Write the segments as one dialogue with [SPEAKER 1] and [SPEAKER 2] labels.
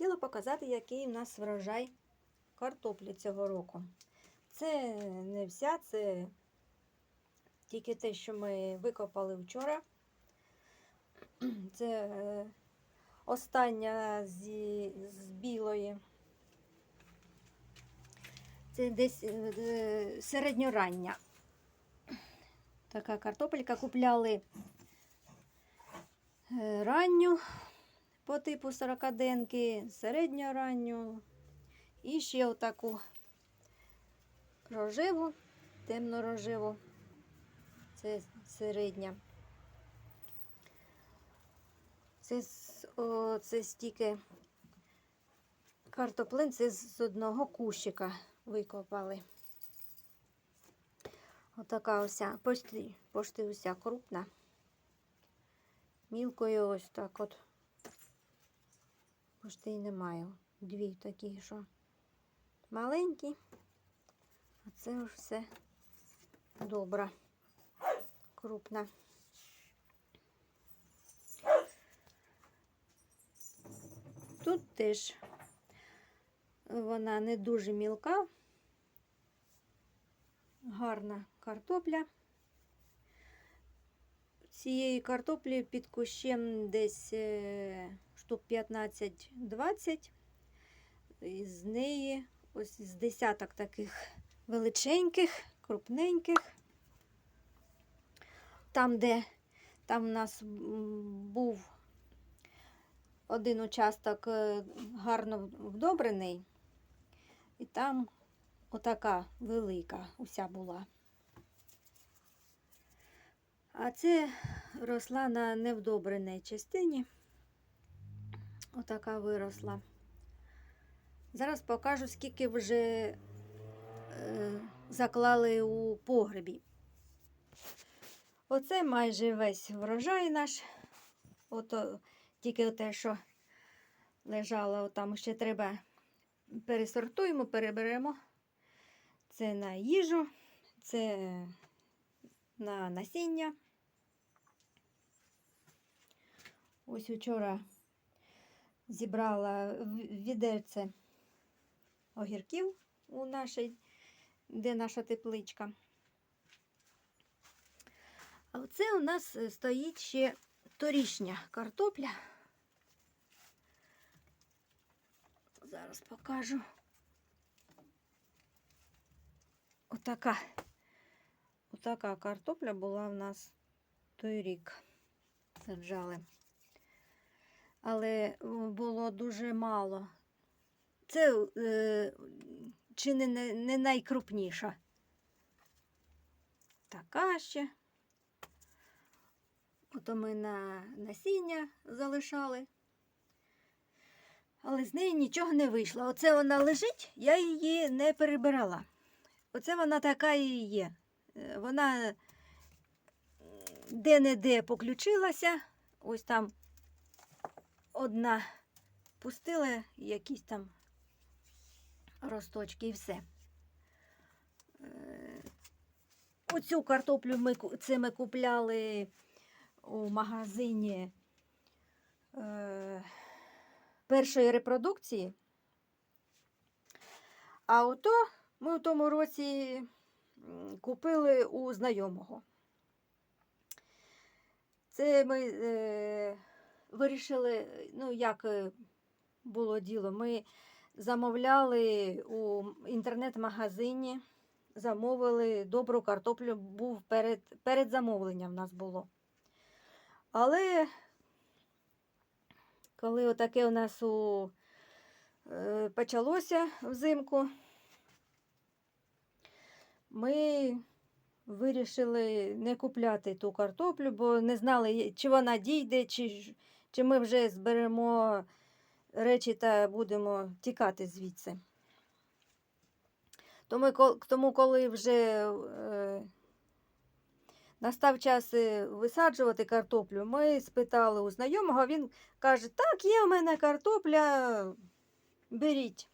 [SPEAKER 1] Хотіла показати, який у нас врожай картоплі цього року. Це не вся, це тільки те, що ми викопали вчора. Це е, остання зі, з білої. Це десь е, е, середньорання. Така картопелька купляли ранню по типу 40-денки, середньоранню і ще отаку рожеву, темно-рожеву. Це середня. Це, о, це стільки картоплин, це з одного кущика викопали. Отака ося, почти, почти уся крупна. Мілкою ось так от. Почти й немає. Дві такі, що маленькі. А це ж все добра, крупна. Тут теж вона не дуже мілка, гарна картопля. Цієї картоплі під кущем десь е, штук 15-20. І з неї ось з десяток таких величеньких, крупненьких. Там, де там у нас був один участок е, гарно вдобрений, і там отака велика уся була. А це росла на невдобреній частині. Отака виросла. Зараз покажу, скільки вже е, заклали у погребі. Оце майже весь врожай наш. Ото тільки те, що лежало, там ще треба пересортуємо, переберемо. Це на їжу, це на насіння. Ось вчора зібрала відерце огірків у нашій, де наша тепличка. А оце у нас стоїть ще торішня картопля. Зараз покажу. Отака. Отака картопля була в нас той рік. Саджали. Але е, було дуже мало. Це е, чи не, не, найкрупніша. Така ще. Ото ми на насіння залишали. Але з неї нічого не вийшло. Оце вона лежить, я її не перебирала. Оце вона така і є. Е, Вона де-не-де поключилася. Ось там одна пустила якісь там росточки і все. Е, Оцю картоплю ми, це ми купляли у магазині е, першої репродукції. А ото ми у тому році купили у знайомого. Це ми е, вирішили, ну, як е, було діло, ми замовляли у інтернет-магазині, замовили добру картоплю, був перед, перед замовленням в нас було. Але коли отаке у нас у, е, почалося взимку, ми вирішили не купляти ту картоплю, бо не знали, чи вона дійде, чи, чи ми вже зберемо речі та будемо тікати звідси. Тому, тому коли вже е, настав час е, висаджувати картоплю, ми спитали у знайомого, він каже, так, є у мене картопля, беріть.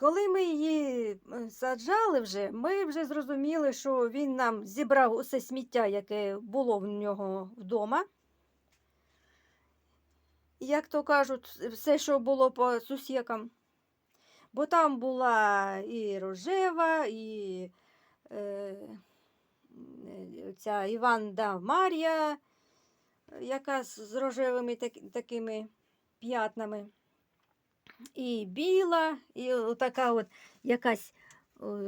[SPEAKER 1] Коли ми її е, саджали вже, ми вже зрозуміли, що він нам зібрав усе сміття, яке було в нього вдома. Як то кажуть, все, що було по сусікам. Бо там була і рожева, і е, е, ця Іванда Мар'я, яка з рожевими так, такими п'ятнами. І біла, і така от якась,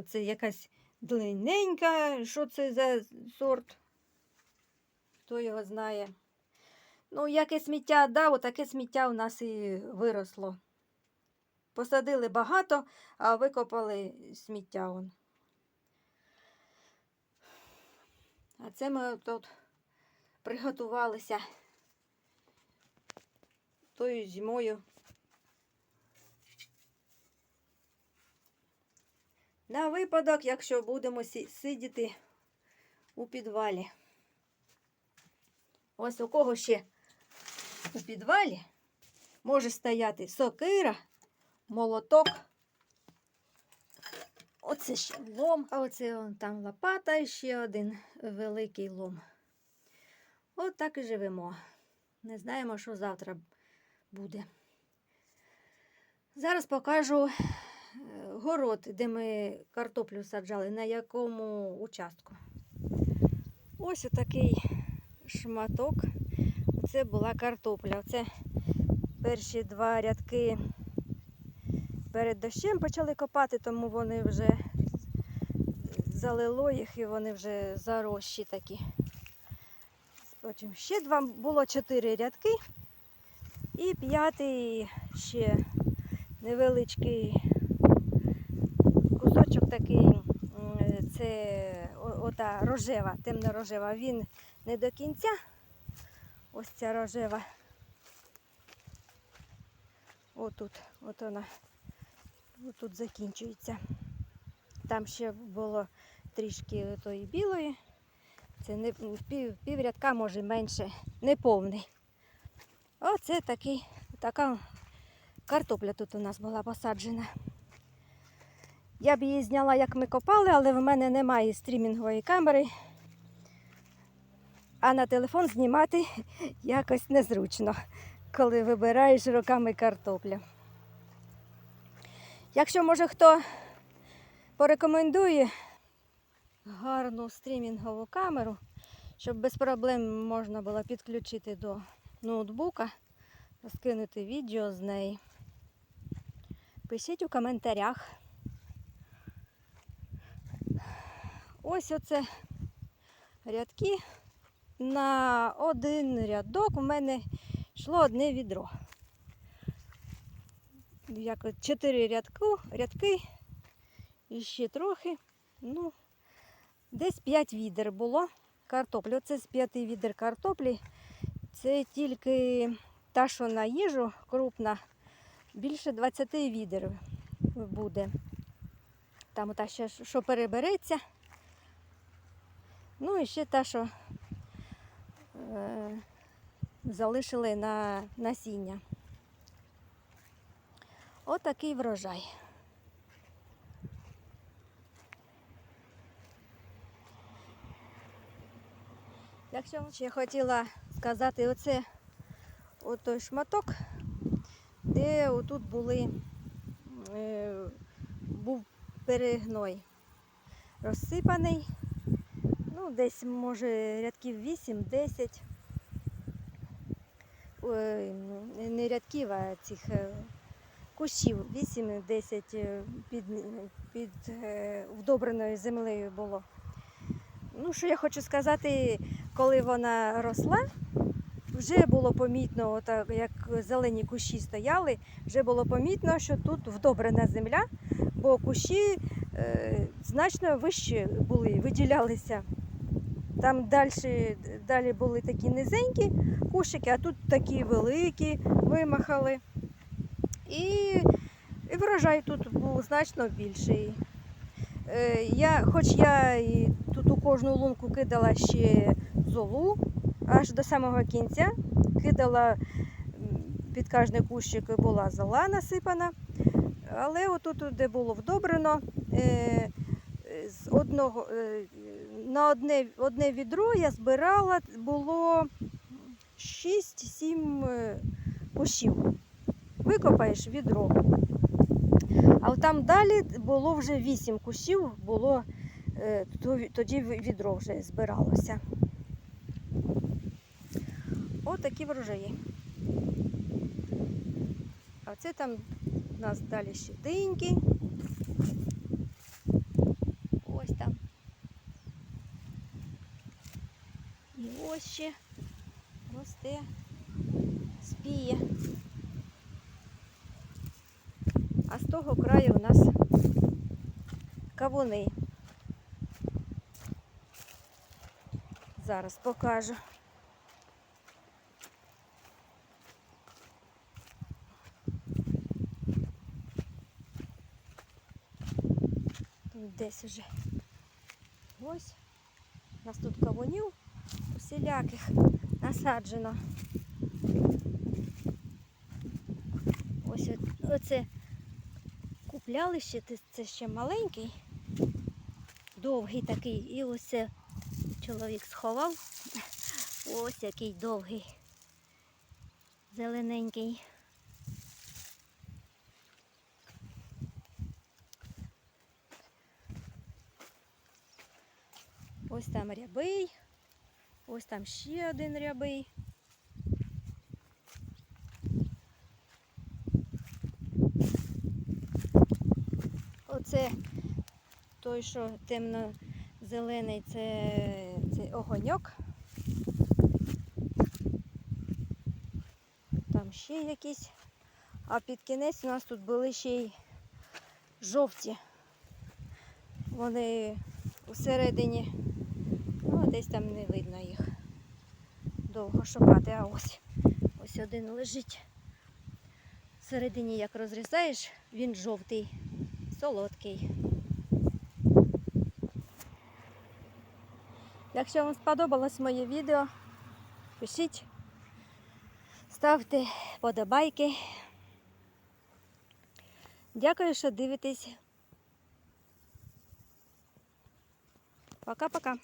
[SPEAKER 1] це якась длинненька, що це за сорт, хто його знає. Ну, яке сміття дав, таке сміття у нас і виросло. Посадили багато, а викопали сміття. Он. А це ми тут приготувалися тою зимою. На випадок, якщо будемо сидіти у підвалі. Ось у кого ще у підвалі може стояти сокира, молоток. Оце ще лом, а оце там лопата і ще один великий лом. От так і живемо. Не знаємо, що завтра буде. Зараз покажу е, город, де ми картоплю саджали, на якому участку. Ось отакий шматок. Це була картопля. Це перші два рядки перед дощем почали копати, тому вони вже залило їх і вони вже зарощі такі. Потім ще два було чотири рядки. І п'ятий ще невеличкий кусочок такий. Це ота рожева, темно-рожева. Він не до кінця. Ось ця рожева. Отут, от вона. Отут закінчується. Там ще було трішки тої білої. Це не пів, пів може менше, не повний. Оце такий, така картопля тут у нас була посаджена. Я б її зняла, як ми копали, але в мене немає стрімінгової камери. А на телефон знімати якось незручно, коли вибираєш руками картоплю. Якщо може хто порекомендує гарну стрімінгову камеру, щоб без проблем можна було підключити до ноутбука, скинути відео з неї. Пишіть у коментарях. Ось оце рядки. На один рядок у мене йшло одне відро. Як от чотири рядку, рядки і ще трохи. Ну, десь 5 відер було картоплі. Оце з 5 відер картоплі. Це тільки та, що на їжу крупна, більше 20 відер буде. Там та ще, що перебереться. Ну і ще та, що залишили на насіння. Отакий врожай. Якщо ще хотіла сказати, оце отой шматок, де отут були, е, був перегной розсипаний. Ну, десь, може, рядків 8-10. Ну, не рядків, а цих е, кущів 8-10 е, під, під е, вдобреною землею було. Ну, що я хочу сказати, коли вона росла, вже було помітно, отак, як зелені кущі стояли, вже було помітно, що тут вдобрена земля, бо кущі е, значно вище були, виділялися. Там далі, далі були такі низенькі кущики, а тут такі великі вимахали. І, і врожай тут був значно більший. Е, я, хоч я і тут у кожну лунку кидала ще золу аж до самого кінця, кидала під кожний кущик була зола насипана. Але отут, де було вдобрено, е, з одного, е, на одне, одне відро я збирала, було 6-7 кущів. Викопаєш відро. А там далі було вже 8 кущів, було, е, тоді відро вже збиралося. От врожаї. А це там у нас далі ще диньки. Ось там. І ось ще росте, спіє. А з того краю у нас кавуни. Зараз покажу. Десь уже. Ось. У нас тут кавунів усіляких насаджено. Ось оце купляли ще, це- це ще маленький, довгий такий. І ось це чоловік сховав. Ось який довгий, зелененький. Ось там рябий, ось там ще один рябий. Оце той, що темно-зелений, це, це огоньок. Там ще якісь. А під кінець у нас тут були ще й жовті. Вони всередині, десь там не видно їх. Довго шукати, а ось ось один лежить. Всередині, як розрізаєш, він жовтий, солодкий. Якщо вам сподобалось моє відео, пишіть, ставте подобайки. Дякую, що дивитесь. Пока-пока.